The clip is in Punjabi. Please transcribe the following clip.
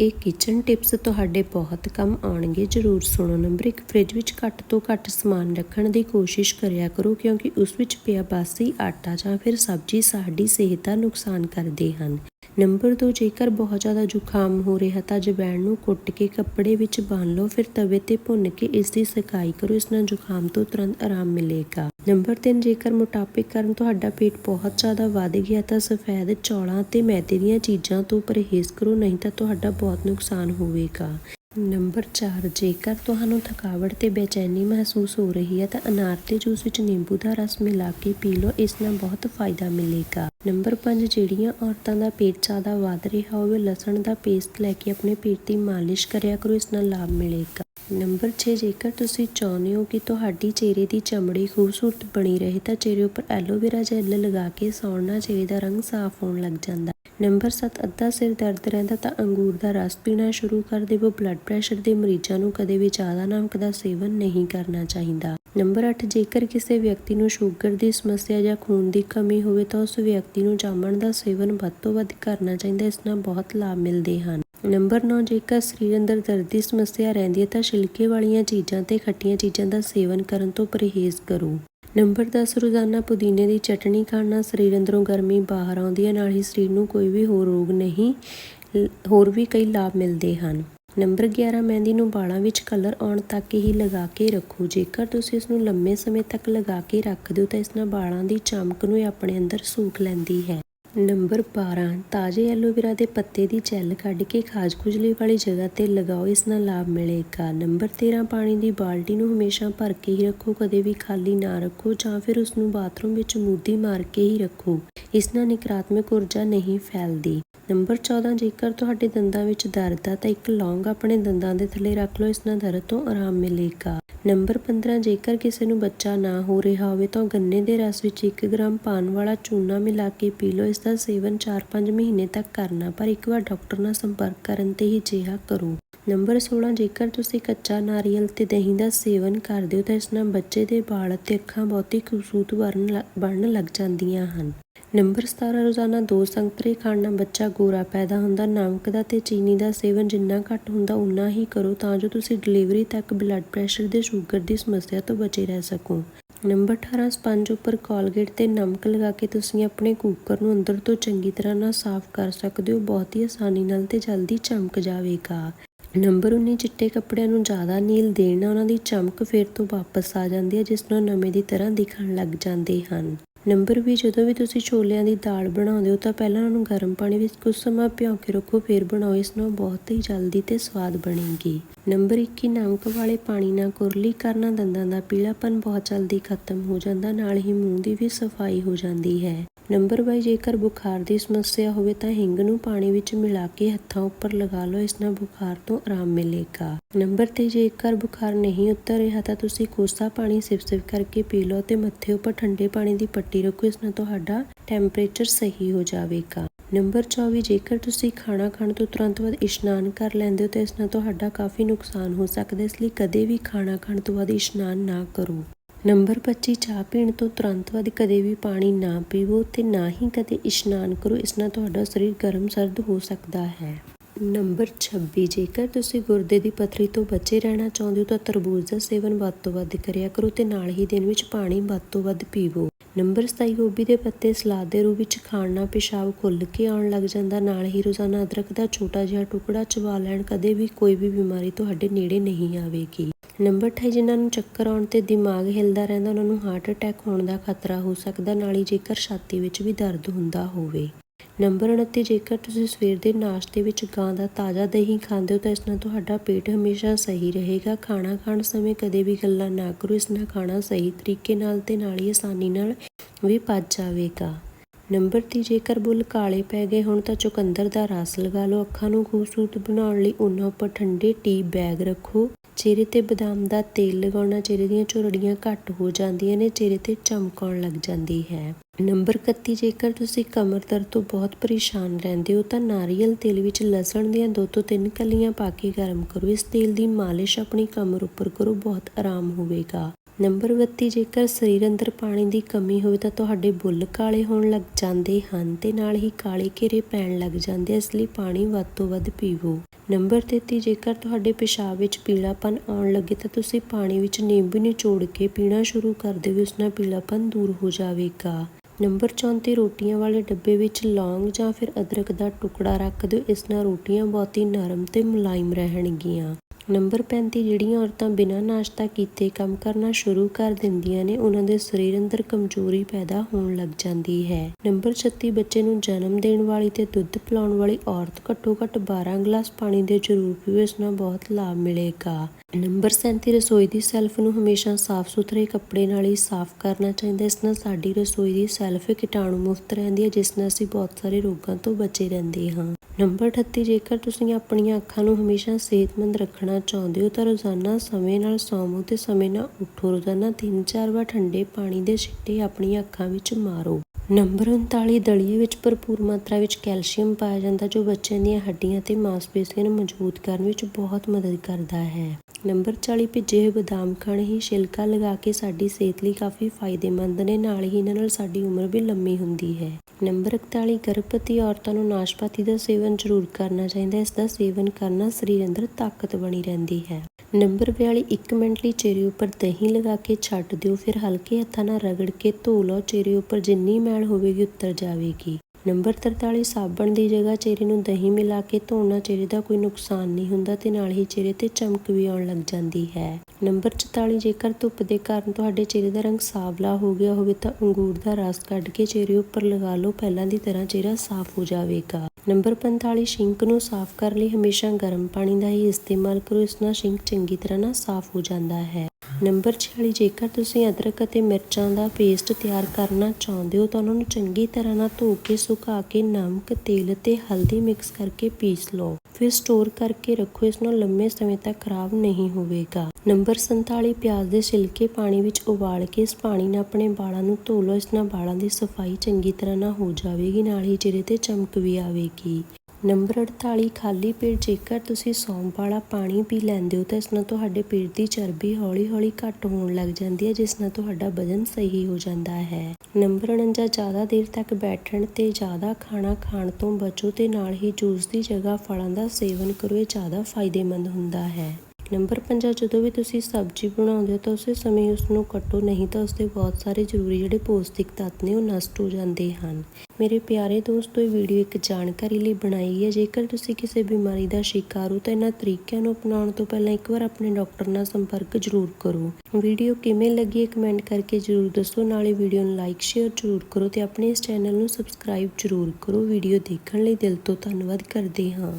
ਇਹ ਕਿਚਨ ਟਿਪਸ ਤੁਹਾਡੇ ਬਹੁਤ ਕੰਮ ਆਉਣਗੇ, ਜਰੂਰ ਸੁਣੋ। ਨੰਬਰ 1 ਫ੍ਰਿਜ ਵਿੱਚ ਘੱਟ ਤੋਂ ਘੱਟ ਸਮਾਨ ਰੱਖਣ ਦੀ ਕੋਸ਼ਿਸ਼ ਕਰਿਆ ਕਰੋ, ਕਿਉਂਕਿ ਉਸ ਵਿੱਚ ਪਿਆ ਬਾਸੀ ਆਟਾ ਜਾਂ ਫਿਰ ਸਬਜ਼ੀ ਸਾਡੀ ਸਿਹਤ ਦਾ ਨੁਕਸਾਨ ਕਰਦੇ ਹਨ। ਨੰਬਰ 2 ਜੇਕਰ ਬਹੁਤ ਜ਼ਿਆਦਾ ਜ਼ੁਕਾਮ ਹੋ ਰਿਹਾ ਤਾਂ ਜਵੈਣ ਨੂੰ ਕੁੱਟ ਕੇ ਕੱਪੜੇ ਵਿੱਚ ਬੰਨ ਲਓ, ਫਿਰ ਤਵੇ ਤੇ ਭੁੰਨ ਕੇ ਇਸ ਦੀ ਸਕਾਈ ਕਰੋ, ਇਸ ਨਾਲ ਜ਼ੁਕਾਮ ਤੋਂ ਤੁਰੰਤ ਆਰਾਮ ਮਿਲੇਗਾ। ਨੰਬਰ 3 ਜੇਕਰ ਮੋਟਾਪੇ ਕਾਰਨ ਤੁਹਾਡਾ ਪੇਟ ਬਹੁਤ ਜ਼ਿਆਦਾ ਵੱਧ ਗਿਆ ਤਾਂ ਸਫੈਦ ਚੌਲਾਂ ਤੇ ਮੈਦੇ ਦੀਆਂ ਚੀਜ਼ਾਂ ਤੋਂ ਪਰਹੇਜ਼ ਕਰੋ, ਨਹੀਂ ਤਾਂ ਤੁਹਾਡਾ ਬਹੁਤ ਨੁਕਸਾਨ ਹੋਵੇਗਾ। ਨੰਬਰ 4 ਜੇਕਰ ਤੁਹਾਨੂੰ ਥਕਾਵਟ ਤੇ ਬੇਚੈਨੀ ਮਹਿਸੂਸ ਹੋ ਰਹੀ ਹੈ ਤਾਂ ਅਨਾਰ ਦੇ ਜੂਸ ਵਿੱਚ ਨਿੰਬੂ ਦਾ ਰਸ ਮਿਲਾ ਕੇ ਪੀ ਲਓ, ਇਸ ਨਾਲ ਬਹੁਤ ਫਾਇਦਾ ਮਿਲੇਗਾ। ਨੰਬਰ 5 ਜਿਹੜੀਆਂ ਔਰਤਾਂ ਦਾ ਪੇਟ ਜ਼ਿਆਦਾ ਵੱਧ ਰਿਹਾ ਹੋਵੇ, ਲਸਣ ਦਾ ਪੇਸਟ ਲੈ ਕੇ ਆਪਣੇ ਪੇਟ ਦੀ ਮਾਲਿਸ਼ ਕਰਿਆ ਕਰੋ, ਇਸ ਨਾਲ ਲਾਭ ਮਿਲੇਗਾ। ਨੰਬਰ 6 ਜੇਕਰ ਤੁਸੀਂ ਚਾਹੁੰਦੇ ਹੋ ਕਿ ਤੁਹਾਡੀ ਚਿਹਰੇ ਦੀ ਚਮੜੀ ਖੂਬਸੂਰਤ ਬਣੀ ਰਹੇ ਤਾਂ ਚਿਹਰੇ ਉੱਪਰ ਐਲੋਵੇਰਾ ਜੈਲ ਲਗਾ ਕੇ ਸੌਣ ਚਿਹਰੇ ਦਾ ਰੰਗ ਸਾਫ਼ ਹੋਣ ਲੱਗ ਜਾਂਦਾ ਨੰਬਰ 7 ਅੱਧਾ ਸਿਰ ਦਰਦ ਰਹਿੰਦਾ ਤਾਂ ਅੰਗੂਰ ਦਾ ਰਸ ਪੀਣਾ ਸ਼ੁਰੂ ਕਰ ਦੇਵੋ। ਬਲੱਡ ਪ੍ਰੈਸ਼ਰ ਦੇ ਮਰੀਜ਼ਾਂ ਨੂੰ ਕਦੇ ਵੀ ਜ਼ਿਆਦਾ ਨਮਕ ਦਾ ਸੇਵਨ ਨਹੀਂ ਕਰਨਾ ਚਾਹੀਦਾ। ਨੰਬਰ 8 ਜੇਕਰ ਕਿਸੇ ਵਿਅਕਤੀ ਨੂੰ ਸ਼ੂਗਰ ਦੀ ਸਮੱਸਿਆ ਜਾਂ ਖੂਨ ਦੀ ਕਮੀ ਹੋਵੇ ਤਾਂ ਉਸ ਵਿਅਕਤੀ ਨੂੰ ਜਾਮਣ ਦਾ ਸੇਵਨ ਵੱਧ ਤੋਂ ਵੱਧ ਕਰਨਾ ਚਾਹੀਦਾ, ਇਸ ਨਾਲ ਬਹੁਤ ਲਾਭ ਮਿਲਦੇ ਹਨ। ਨੰਬਰ 9 ਜੇਕਰ ਸਰੀਰ ਅੰਦਰ ਦਰਦ ਦੀ ਸਮੱਸਿਆ ਰਹਿੰਦੀ ਹੈ ਤਾਂ ਛਿਲਕੇ ਵਾਲੀਆਂ ਚੀਜ਼ਾਂ ਤੇ ਖੱਟੀਆਂ ਚੀਜ਼ਾਂ ਦਾ ਸੇਵਨ ਕਰਨ ਤੋਂ ਪਰਹੇਜ਼ ਕਰੋ। ਨੰਬਰ 10 ਰੋਜ਼ਾਨਾ ਪੁਦੀਨੇ ਦੀ ਚਟਣੀ ਖਾਣ ਨਾਲ ਸਰੀਰ ਅੰਦਰੋਂ ਗਰਮੀ ਬਾਹਰ ਆਉਂਦੀ ਹੈ, ਨਾਲ ਹੀ ਸਰੀਰ ਨੂੰ ਕੋਈ ਵੀ ਹੋਰ ਰੋਗ ਨਹੀਂ ਹੋਰ ਵੀ ਕਈ ਲਾਭ ਮਿਲਦੇ ਹਨ। ਨੰਬਰ 11 ਮਹਿੰਦੀ ਨੂੰ ਵਾਲਾਂ ਵਿੱਚ ਕਲਰ ਆਉਣ ਤੱਕ ਹੀ ਲਗਾ ਕੇ ਰੱਖੋ। ਜੇਕਰ ਤੁਸੀਂ ਇਸ ਨੂੰ ਲੰਮੇ ਸਮੇਂ ਤੱਕ ਲਗਾ ਕੇ ਰੱਖਦੇ ਹੋ, ਤਾਂ ਇਸ ਨਾਲ ਵਾਲਾਂ ਦੀ ਚਮਕ ਨੂੰ ਇਹ ਆਪਣੇ ਅੰਦਰ ਸੂਖ ਲੈਂਦੀ ਹੈ। ਨੰਬਰ 12 ਤਾਜ਼ੇ ਐਲੋਵੇਰਾ ਦੇ ਪੱਤੇ ਦੀ ਜੈਲ ਕੱਢ ਕੇ ਖਾਜ ਖੁਜਲੀ ਵਾਲੀ ਜਗ੍ਹਾ ਤੇ ਲਗਾਓ, ਇਸ ਨਾਲ ਲਾਭ ਮਿਲੇਗਾ। ਨੰਬਰ 13 ਪਾਣੀ ਦੀ ਬਾਲਟੀ ਨੂੰ ਹਮੇਸ਼ਾ ਭਰ ਕੇ ਹੀ ਰੱਖੋ, ਕਦੇ ਵੀ ਖਾਲੀ ਨਾ ਰੱਖੋ ਜਾਂ ਫਿਰ ਉਸ ਨੂੰ ਬਾਥਰੂਮ ਵਿੱਚ ਮੂਦੀ ਮਾਰ ਕੇ ਹੀ ਰੱਖੋ। ਇਸ ਨਾਲ ਨਕਾਰਾਤਮਕ ਊਰਜਾ ਨਹੀਂ ਫੈਲਦੀ। ਨੰਬਰ 14 ਜੇਕਰ ਤੁਹਾਡੇ ਦੰਦਾਂ ਵਿੱਚ ਦਰਦ ਆ ਤਾਂ ਇੱਕ ਲੌਂਗ ਆਪਣੇ ਦੰਦਾਂ ਦੇ ਥੱਲੇ ਰੱਖ ਲਓ ਇਸ ਨਾਲ ਦਰਦ ਤੋਂ ਆਰਾਮ ਮਿਲੇਗਾ। ਨੰਬਰ 15 ਜੇਕਰ ਕਿਸੇ ਨੂੰ ਬੱਚਾ ਨਾ ਹੋ ਰਿਹਾ ਹੋਵੇ ਤਾਂ ਗੰਨੇ ਦੇ ਰਸ ਵਿੱਚ 1 ਗ੍ਰਾਮ ਪਾਨ ਵਾਲਾ ਚੂਨਾ ਮਿਲਾ ਕੇ ਪੀ ਲਓ ਇਸ ਦਾ ਸੇਵਨ 4-5 ਮਹੀਨੇ ਤੱਕ ਕਰਨਾ, ਪਰ ਇੱਕ ਵਾਰ ਡਾਕਟਰ ਨਾਲ ਸੰਪਰਕ ਕਰਨ ਤੇ ਹੀ ਅਜਿਹਾ ਕਰੋ। ਨੰਬਰ 16 ਜੇਕਰ ਤੁਸੀਂ ਕੱਚਾ ਨਾਰੀਅਲ ਤੇ ਦਹੀਂ ਦਾ ਸੇਵਨ ਕਰਦੇ ਹੋ ਤਾਂ ਇਸ ਨਾਲ ਬੱਚੇ ਦੇ ਵਾਲ ਅਤੇ ਅੱਖਾਂ ਬਹੁਤ ਹੀ ਖੂਬਸੂਰਤ ਬਣਨ ਲੱਗ- ਬਣਨ ਲੱਗ ਜਾਂਦੀਆਂ ਹਨ। ਨੰਬਰ 17 ਰੋਜ਼ਾਨਾ ਦੋ ਸੰਤਰੇ ਖਾਣ ਨਾਲ ਬੱਚਾ ਗੋਰਾ ਪੈਦਾ ਹੁੰਦਾ। ਨਮਕ ਦਾ ਤੇ ਚੀਨੀ ਦਾ ਸੇਵਨ ਜਿੰਨਾ ਘੱਟ ਹੁੰਦਾ ਉਨਾ ਹੀ ਕਰੋ ਤਾਂ ਜੋ ਤੁਸੀਂ ਡਿਲੀਵਰੀ ਤੱਕ ਬਲੱਡ ਪ੍ਰੈਸ਼ਰ ਤੇ ਸ਼ੂਗਰ ਦੀ ਸਮੱਸਿਆ ਤੋਂ ਬਚੇ ਰਹਿ ਸਕੋ। ਨੰਬਰ 18 ਸਪੰਜ ਉੱਪਰ ਕੋਲਗੇਟ ਤੇ ਨਮਕ ਲਗਾ ਕੇ ਤੁਸੀਂ ਆਪਣੇ ਕੁੱਕਰ ਨੂੰ ਅੰਦਰ ਤੋਂ ਚੰਗੀ ਤਰ੍ਹਾਂ ਨਾਲ ਸਾਫ਼ ਕਰ ਸਕਦੇ ਹੋ। ਬਹੁਤ ਹੀ ਆਸਾਨੀ ਨਾਲ ਤੇ ਜਲਦੀ ਚਮਕ ਜਾਵੇਗਾ। ਨੰਬਰ 19 ਚਿੱਟੇ ਕੱਪੜਿਆਂ ਨੂੰ ਜ਼ਿਆਦਾ ਨੀਲ ਦੇਣ ਨਾਲ ਉਹਨਾਂ ਦੀ ਚਮਕ ਫਿਰ ਤੋਂ ਵਾਪਸ ਆ ਜਾਂਦੀ ਹੈ, ਜਿਸ ਨਾਲ ਨਵੇਂ ਦੀ ਤਰ੍ਹਾਂ ਦਿਖਣ ਲੱਗ ਜਾਂਦੇ ਹਨ। ਨੰਬਰ 20 ਜਦੋਂ ਵੀ ਤੁਸੀਂ ਛੋਲਿਆਂ ਦੀ ਦਾਲ ਬਣਾਉਂਦੇ ਹੋ ਤਾਂ ਪਹਿਲਾਂ ਉਹਨੂੰ ਗਰਮ ਪਾਣੀ ਵਿੱਚ ਕੁਝ ਸਮਾਂ ਭਿਓ ਕੇ ਰੱਖੋ, ਫਿਰ ਬਣਾਓ, ਇਸ ਨੂੰ ਬਹੁਤ ਹੀ ਜਲਦੀ ਤੇ ਸਵਾਦ ਬਣੇਗੀ। ਨੰਬਰ 21 ਨਮਕ ਵਾਲੇ ਪਾਣੀ ਨਾਲ ਕੁਰਲੀ ਕਰਨਾ ਦੰਦਾਂ ਦਾ ਪੀਲਾਪਨ ਬਹੁਤ ਜਲਦੀ ਖਤਮ ਹੋ ਜਾਂਦਾ, ਨਾਲ ਹੀ ਮੂੰਹ ਦੀ ਵੀ ਸਫ਼ਾਈ ਹੋ ਜਾਂਦੀ ਹੈ। ਨੰਬਰ 22 ਜੇਕਰ ਬੁਖਾਰ ਦੀ ਸਮੱਸਿਆ ਹੋਵੇ ਤਾਂ ਹਿੰਗ ਨੂੰ ਪਾਣੀ ਵਿੱਚ ਮਿਲਾ ਕੇ ਹੱਥਾਂ ਉੱਪਰ ਲਗਾ ਲਓ, ਇਸ ਨਾਲ ਬੁਖਾਰ ਤੋਂ ਆਰਾਮ ਮਿਲੇਗਾ। ਨੰਬਰ 23 ਜੇਕਰ ਬੁਖਾਰ ਨਹੀਂ ਉਤਰ ਰਿਹਾ ਤਾਂ ਤੁਸੀਂ ਕੋਸਾ ਪਾਣੀ ਸਿਪ-ਸਿਪ ਕਰਕੇ ਪੀ ਲਓ ਤੇ ਮੱਥੇ ਉੱਪਰ ਠੰਡੇ ਪਾਣੀ ਦੀ ਪੱਟੀ ਰੱਖੋ, ਇਸ ਨਾਲ ਤੁਹਾਡਾ ਟੈਂਪਰੇਚਰ ਸਹੀ ਹੋ ਜਾਵੇਗਾ। ਨੰਬਰ 24 ਜੇਕਰ ਤੁਸੀਂ ਖਾਣਾ ਖਾਣ ਤੋਂ ਤੁਰੰਤ ਬਾਅਦ ਇਸ਼ਨਾਨ ਕਰ ਲੈਂਦੇ ਹੋ ਤਾਂ ਇਸ ਨਾਲ ਤੁਹਾਡਾ ਕਾਫੀ ਨੁਕਸਾਨ ਹੋ ਸਕਦਾ ਇਸ ਲਈ ਕਦੇ ਵੀ ਖਾਣਾ ਖਾਣ ਤੋਂ ਬਾਅਦ ਇਸ਼ਨਾਨ ਨਾ ਕਰੋ। ਨੰਬਰ 25 ਚਾਹ ਪੀਣ ਤੋਂ ਤੁਰੰਤ ਬਾਅਦ ਕਦੇ ਵੀ ਪਾਣੀ ਨਾ ਪੀਵੋ ਤੇ ਨਾ ਹੀ ਕਦੇ ਇਸ਼ਨਾਨ ਕਰੋ, ਇਸ ਨਾਲ ਤੁਹਾਡਾ ਸਰੀਰ ਗਰਮ ਸਰਦ ਹੋ ਸਕਦਾ ਹੈ। ਨੰਬਰ 26 ਜੇਕਰ ਤੁਸੀਂ ਗੁਰਦੇ ਦੀ ਪਥਰੀ ਤੋਂ ਬਚੇ ਰਹਿਣਾ ਚਾਹੁੰਦੇ ਹੋ ਤਾਂ ਤਰਬੂਜ ਦਾ ਸੇਵਨ ਵੱਧ ਤੋਂ ਵੱਧ ਕਰਿਆ ਕਰੋ ਤੇ ਨਾਲ ਹੀ ਦਿਨ ਵਿੱਚ ਪਾਣੀ ਵੱਧ ਤੋਂ ਵੱਧ ਪੀਵੋ। ਨੰਬਰ 27 ਗੋਭੀ ਦੇ ਪੱਤੇ ਸਲਾਦ ਦੇ ਰੂਪ ਵਿੱਚ ਖਾਣ ਨਾਲ ਪਿਸ਼ਾਬ ਖੁੱਲ ਕੇ ਆਉਣ ਲੱਗ ਜਾਂਦਾ। ਨਾਲ ਹੀ ਰੋਜ਼ਾਨਾ ਅਦਰਕ ਦਾ ਛੋਟਾ ਜਿਹਾ ਟੁਕੜਾ ਚਬਾ ਲੈਣ ਕਦੇ ਵੀ ਕੋਈ ਵੀ ਬਿਮਾਰੀ ਤੁਹਾਡੇ ਨੇੜੇ ਨਹੀਂ ਆਵੇਗੀ। ਨੰਬਰ 28 ਜਿਨ੍ਹਾਂ ਨੂੰ ਚੱਕਰ ਆਉਣ ਤੇ ਦਿਮਾਗ ਹਿਲਦਾ ਰਹਿੰਦਾ, ਉਹਨਾਂ ਨੂੰ ਹਾਰਟ ਅਟੈਕ ਹੋਣ ਦਾ ਖਤਰਾ ਹੋ ਸਕਦਾ। ਨਾਲ ਹੀ ਜੇਕਰ ਛਾਤੀ ਵਿੱਚ ਵੀ ਦਰਦ ਹੁੰਦਾ ਹੋਵੇ। ਨੰਬਰ 29 ਜੇਕਰ ਤੁਸੀਂ ਸਵੇਰ ਦੇ ਨਾਸ਼ਤੇ ਵਿੱਚ ਗਾਂ ਦਾ ਤਾਜ਼ਾ ਦਹੀਂ ਖਾਂਦੇ ਹੋ ਤਾਂ ਇਸ ਨਾਲ ਤੁਹਾਡਾ ਪੇਟ ਹਮੇਸ਼ਾ ਸਹੀ ਰਹੇਗਾ। ਖਾਣਾ ਖਾਣ ਸਮੇਂ ਕਦੇ ਵੀ ਗੱਲਾਂ ਨਾ ਕਰੋ, ਇਸ ਨਾਲ ਖਾਣਾ ਸਹੀ ਤਰੀਕੇ ਨਾਲ ਤੇ ਨਾਲ ਹੀ ਆਸਾਨੀ ਨਾਲ ਵੀ ਪਚ ਜਾਵੇਗਾ। ਨੰਬਰ 30 ਜੇਕਰ ਬੁੱਲ ਕਾਲੇ ਪੈ ਗਏ ਹੋਣ ਤਾਂ ਚੁਕੰਦਰ ਦਾ ਰਸ ਲਗਾ ਲਓ। ਅੱਖਾਂ ਨੂੰ ਖੂਬਸੂਰਤ ਬਣਾਉਣ ਲਈ ਉਹਨਾਂ ਉੱਪਰ ਠੰਡੇ ਟੀ ਬੈਗ ਰੱਖੋ। ਚਿਹਰੇ ਤੇ ਬਦਾਮ ਦਾ ਤੇਲ ਲਗਾਉਣਾ, ਚਿਹਰੇ ਦੀਆਂ ਝੁਰੜੀਆਂ ਘੱਟ ਹੋ ਜਾਂਦੀਆਂ ਨੇ, ਚਿਹਰੇ ਤੇ ਚਮਕ ਆਉਣ ਲੱਗ ਜਾਂਦੀ ਹੈ। ਨੰਬਰ 31 ਜੇਕਰ ਤੁਸੀਂ ਕਮਰ ਦਰਦ ਤੋਂ ਬਹੁਤ ਪਰੇਸ਼ਾਨ ਰਹਿੰਦੇ ਹੋ, ਤਾਂ ਨਾਰੀਅਲ ਤੇਲ ਵਿੱਚ ਲਸਣ ਦੀਆਂ ਦੋ ਤੋਂ ਤਿੰਨ ਕਲੀਆਂ ਪਾ ਕੇ ਗਰਮ ਕਰੋ। ਇਸ ਤੇਲ ਦੀ ਮਾਲਿਸ਼ ਆਪਣੀ ਕਮਰ ਉੱਪਰ ਕਰੋ, ਬਹੁਤ ਆਰਾਮ ਹੋਵੇਗਾ। ਨੰਬਰ 32 ਜੇਕਰ ਸਰੀਰ ਅੰਦਰ ਪਾਣੀ ਦੀ ਕਮੀ ਹੋਵੇ, ਤਾਂ ਤੁਹਾਡੇ ਬੁੱਲ ਕਾਲੇ ਹੋਣ ਲੱਗ ਜਾਂਦੇ ਹਨ ਤੇ ਨਾਲ ਹੀ ਕਾਲੇ ਘੇਰੇ ਪੈਣ ਲੱਗ ਜਾਂਦੇ ਇਸ ਲਈ ਪਾਣੀ ਵੱਧ ਤੋਂ ਵੱਧ ਪੀਵੋ। ਨੰਬਰ 33 ਜੇਕਰ ਤੁਹਾਡੇ ਪਿਸ਼ਾਬ ਵਿੱਚ ਪੀਲਾਪਨ ਆਉਣ ਲੱਗੇ, ਤਾਂ ਤੁਸੀਂ ਪਾਣੀ ਵਿੱਚ ਨਿੰਬੂ ਨਿਚੋੜ ਕੇ ਪੀਣਾ ਸ਼ੁਰੂ ਕਰ ਦਿਓ ਉਸ ਨਾਲ ਪੀਲਾਪਨ ਦੂਰ ਹੋ ਜਾਵੇਗਾ। ਨੰਬਰ 34 ਰੋਟੀਆਂ ਵਾਲੇ ਡੱਬੇ ਵਿੱਚ ਲੌਂਗ ਜਾਂ ਫਿਰ ਅਦਰਕ ਦਾ ਟੁਕੜਾ ਰੱਖ ਦਿਓ, ਇਸ ਨਾਲ ਰੋਟੀਆਂ ਬਹੁਤ ਹੀ ਨਰਮ ਤੇ ਮੁਲਾਇਮ ਰਹਿਣਗੀਆਂ। ਨੰਬਰ 35 ਜਿਹੜੀਆਂ ਔਰਤਾਂ ਬਿਨਾਂ ਨਾਸ਼ਤਾ ਕੀਤੇ ਕੰਮ ਕਰਨਾ ਸ਼ੁਰੂ ਕਰ ਦਿੰਦੀਆਂ ਨੇ, ਉਹਨਾਂ ਦੇ ਸਰੀਰ ਅੰਦਰ ਕਮਜ਼ੋਰੀ ਪੈਦਾ ਹੋਣ ਲੱਗ ਜਾਂਦੀ ਹੈ। ਨੰਬਰ 36 ਬੱਚੇ ਨੂੰ ਜਨਮ ਦੇਣ ਵਾਲੀ ਤੇ ਦੁੱਧ ਪਿਲਾਉਣ ਵਾਲੀ ਔਰਤ ਘੱਟੋ ਘੱਟ 12 ਗਲਾਸ ਪਾਣੀ ਦੇ ਜ਼ਰੂਰ ਪੀਵੇ ਇਸ ਨਾਲ ਬਹੁਤ ਲਾਭ ਮਿਲੇਗਾ। ਨੰਬਰ 37 ਰਸੋਈ ਦੀ ਸੈਲਫ ਨੂੰ ਹਮੇਸ਼ਾ ਸਾਫ਼ ਸੁਥਰੇ ਕੱਪੜੇ ਨਾਲ ਹੀ ਸਾਫ਼ ਕਰਨਾ ਚਾਹੀਦਾ, ਇਸ ਨਾਲ ਸਾਡੀ ਰਸੋਈ ਦੀ ਸੈਲਫ ਕੀਟਾਣੂ ਮੁਕਤ ਰਹਿੰਦੀ ਹੈ, ਜਿਸ ਨਾਲ ਅਸੀਂ ਬਹੁਤ ਸਾਰੇ ਰੋਗਾਂ ਤੋਂ ਬਚੇ ਰਹਿੰਦੇ ਹਾਂ। ਨੰਬਰ 38 ਜੇਕਰ ਤੁਸੀਂ ਆਪਣੀਆਂ ਅੱਖਾਂ ਨੂੰ ਹਮੇਸ਼ਾ ਸਿਹਤਮੰਦ ਰੱਖਣਾ ਚਾਹੁੰਦੇ ਹੋ, ਤਾਂ ਰੋਜ਼ਾਨਾ ਸਮੇਂ ਨਾਲ ਸੌਵੋ ਤੇ ਸਮੇਂ ਨਾਲ ਉੱਠੋ। ਰੋਜ਼ਾਨਾ 3-4 ਵਾਰ ਠੰਡੇ ਪਾਣੀ ਦੇ ਛਿੱਟੇ ਆਪਣੀਆਂ ਅੱਖਾਂ ਵਿੱਚ ਮਾਰੋ। ਨੰਬਰ 39 ਦਲੀਏ ਵਿੱਚ ਭਰਪੂਰ ਮਾਤਰਾ ਵਿੱਚ ਕੈਲਸ਼ੀਅਮ ਪਾਇਆ ਜਾਂਦਾ, ਜੋ ਬੱਚਿਆਂ ਦੀਆਂ ਹੱਡੀਆਂ ਤੇ ਮਾਸਪੇਸ਼ੀਆਂ ਨੂੰ ਮਜ਼ਬੂਤ ਕਰਨ ਵਿੱਚ ਬਹੁਤ ਮਦਦ ਕਰਦਾ ਹੈ। ਨੰਬਰ 40 ਭਿੱਜੇ ਹੋਏ ਬਦਾਮ ਖਾਣੇ ਹੀ ਛਿਲਕਾ ਲਗਾ ਕੇ ਸਾਡੀ ਸਿਹਤ ਲਈ ਕਾਫੀ ਫਾਇਦੇਮੰਦ ਨੇ, ਨਾਲ ਹੀ ਇਹਨਾਂ ਨਾਲ ਸਾਡੀ ਉਮਰ ਵੀ ਲੰਮੀ ਹੁੰਦੀ ਹੈ। ਨੰਬਰ 41 ਗਰਭਵਤੀ ਔਰਤਾਂ ਨੂੰ ਨਾਸ਼ਪਾਤੀ ਦਾ ਸੇਵਨ ਜ਼ਰੂਰ ਕਰਨਾ ਚਾਹੀਦਾ ਹੈ, ਇਸ ਦਾ ਸੇਵਨ ਕਰਨਾ ਸਰੀਰ ਅੰਦਰ ਤਾਕਤ ਬਣੀ ਰਹਿੰਦੀ ਹੈ। ਨੰਬਰ 42 1 ਮਿੰਟ ਲਈ ਚਿਹਰੇ ਉੱਪਰ ਦਹੀਂ ਲਗਾ ਕੇ ਛੱਡ ਦਿਓ, ਫਿਰ ਹਲਕੇ ਹੱਥਾਂ ਨਾਲ ਰਗੜ ਕੇ ਧੋ ਲਓ, ਚਿਹਰੇ ਉੱਪਰ ਜਿੰਨੀ ਮੈਲ ਹੋਵੇਗੀ ਉੱਤਰ ਜਾਵੇਗੀ। ਨੰਬਰ 43 ਸਾਬਣ ਦੀ ਜਗ੍ਹਾ ਚਿਹਰੇ ਨੂੰ ਦਹੀਂ ਮਿਲਾ ਕੇ ਧੋਣਾ ਚਿਹਰੇ ਦਾ ਕੋਈ ਨੁਕਸਾਨ ਨਹੀਂ ਹੁੰਦਾ ਤੇ ਨਾਲ ਹੀ ਚਿਹਰੇ ਤੇ ਚਮਕ ਵੀ ਆਉਣ ਲੱਗ ਜਾਂਦੀ ਹੈ। ਨੰਬਰ 44 ਜੇਕਰ ਧੁੱਪ ਦੇ ਕਾਰਨ ਤੁਹਾਡੇ ਚਿਹਰੇ ਦਾ ਰੰਗ ਸਾਵਲਾ ਹੋ ਗਿਆ ਹੋਵੇ ਤਾਂ ਅੰਗੂਰ ਦਾ ਰਸ ਕੱਢ ਕੇ ਚਿਹਰੇ ਉੱਪਰ ਲਗਾ ਲਓ, ਪਹਿਲਾਂ ਦੀ ਤਰ੍ਹਾਂ ਚਿਹਰਾ ਸਾਫ਼ ਹੋ ਜਾਵੇਗਾ। ਨੰਬਰ 45 ਸ਼ਿੰਕ ਨੂੰ ਸਾਫ਼ ਕਰਨ ਲਈ ਹਮੇਸ਼ਾ ਗਰਮ ਪਾਣੀ ਦਾ ਹੀ ਇਸਤੇਮਾਲ ਕਰੋ, ਇਸ ਨਾਲ ਸ਼ਿੰਕ ਚੰਗੀ ਤਰ੍ਹਾਂ ਨਾਲ ਸਾਫ਼ ਹੋ ਜਾਂਦਾ ਹੈ। ਨੰਬਰ 46 ਜੇਕਰ ਤੁਸੀਂ ਅਦਰਕ ਅਤੇ ਮਿਰਚਾਂ ਦਾ ਪੇਸਟ ਤਿਆਰ ਕਰਨਾ ਚਾਹੁੰਦੇ ਹੋ ਤਾਂ ਉਹਨਾਂ ਨੂੰ ਚੰਗੀ ਤਰ੍ਹਾਂ ਨਾਲ ਧੋ ਕੇ, ਸੁਕਾ ਕੇ, ਨਮਕ, ਤੇਲ ਅਤੇ ਹਲਦੀ ਮਿਕਸ ਕਰਕੇ ਪੀਸ ਲਓ। ਫਿਰ ਸਟੋਰ ਕਰਕੇ ਰੱਖੋ, ਇਸ ਨੂੰ ਲੰਮੇ ਸਮੇਂ ਤੱਕ ਖਰਾਬ ਨਹੀਂ ਹੋਵੇਗਾ। ਨੰਬਰ 47 ਪਿਆਜ਼ ਦੇ ਛਿਲਕੇ ਪਾਣੀ ਵਿੱਚ ਉਬਾਲ ਕੇ ਇਸ ਪਾਣੀ ਨਾਲ ਆਪਣੇ ਵਾਲਾਂ ਨੂੰ ਧੋ ਲਓ। ਇਸ ਨਾਲ ਵਾਲਾਂ ਦੀ ਸਫ਼ਾਈ ਚੰਗੀ ਤਰ੍ਹਾਂ ਨਾਲ ਹੋ ਜਾਵੇਗੀ, ਨਾਲ ਹੀ ਚਿਹਰੇ ਤੇ ਚਮਕ ਵੀ ਆਵੇਗੀ। ਨੰਬਰ 48 ਖਾਲੀ ਪੇਟ ਜੇਕਰ ਤੁਸੀਂ ਸੌਂਫ ਵਾਲਾ ਪਾਣੀ ਪੀ ਲੈਂਦੇ ਹੋ ਤਾਂ ਇਸ ਨਾਲ ਤੁਹਾਡੇ ਪੇਟ ਦੀ ਚਰਬੀ ਹੌਲੀ-ਹੌਲੀ ਘੱਟ ਹੋਣ ਲੱਗ ਜਾਂਦੀ ਹੈ, ਜਿਸ ਨਾਲ ਤੁਹਾਡਾ ਵਜ਼ਨ ਸਹੀ ਹੋ ਜਾਂਦਾ ਹੈ। ਨੰਬਰ 49 ਜ਼ਿਆਦਾ ਦੇਰ ਤੱਕ ਬੈਠਣ ਤੇ ਜ਼ਿਆਦਾ ਖਾਣਾ ਖਾਣ ਤੋਂ ਬਚੋ ਤੇ ਨਾਲ ਹੀ ਜੂਸ ਦੀ ਜਗ੍ਹਾ ਫਲਾਂ ਦਾ ਸੇਵਨ ਕਰੋ, ਇਹ ਜ਼ਿਆਦਾ ਫਾਇਦੇਮੰਦ ਹੁੰਦਾ ਹੈ। ਨੰਬਰ 50 ਜਦੋਂ ਵੀ ਤੁਸੀਂ ਸਬਜ਼ੀ ਬਣਾਉਂਦੇ ਹੋ ਤਾਂ ਉਸੇ ਸਮੇਂ ਉਸ ਨੂੰ ਕੱਟੋ, ਨਹੀਂ ਤਾਂ ਉਸਦੇ ਬਹੁਤ ਸਾਰੇ ਜ਼ਰੂਰੀ ਜਿਹੜੇ ਪੌਸ਼ਟਿਕ ਤੱਤ ਨੇ ਉਹ ਨਸ਼ਟ ਹੋ ਜਾਂਦੇ ਹਨ। ਮੇਰੇ ਪਿਆਰੇ ਦੋਸਤੋ, ਇਹ ਵੀਡੀਓ ਇੱਕ ਜਾਣਕਾਰੀ ਲਈ ਬਣਾਈ ਹੈ। ਜੇਕਰ ਤੁਸੀਂ ਕਿਸੇ ਬਿਮਾਰੀ ਦਾ ਸ਼ਿਕਾਰ ਹੋ ਤਾਂ ਇਹਨਾਂ ਤਰੀਕਿਆਂ ਨੂੰ ਅਪਣਾਉਣ ਤੋਂ ਪਹਿਲਾਂ ਇੱਕ ਵਾਰ ਆਪਣੇ ਡਾਕਟਰ ਨਾਲ ਸੰਪਰਕ ਜ਼ਰੂਰ ਕਰੋ। ਵੀਡੀਓ ਕਿਵੇਂ ਲੱਗੀ ਹੈ ਕਮੈਂਟ ਕਰਕੇ ਜ਼ਰੂਰ ਦੱਸੋ। ਨਾਲੇ ਵੀਡੀਓ ਨੂੰ ਲਾਈਕ, ਸ਼ੇਅਰ ਜ਼ਰੂਰ ਕਰੋ ਤੇ ਆਪਣੇ ਇਸ ਚੈਨਲ ਨੂੰ ਸਬਸਕ੍ਰਾਈਬ ਜ਼ਰੂਰ ਕਰੋ। ਵੀਡੀਓ ਦੇਖਣ ਲਈ ਦਿਲ ਤੋਂ ਧੰਨਵਾਦ ਕਰਦੇ ਹਾਂ।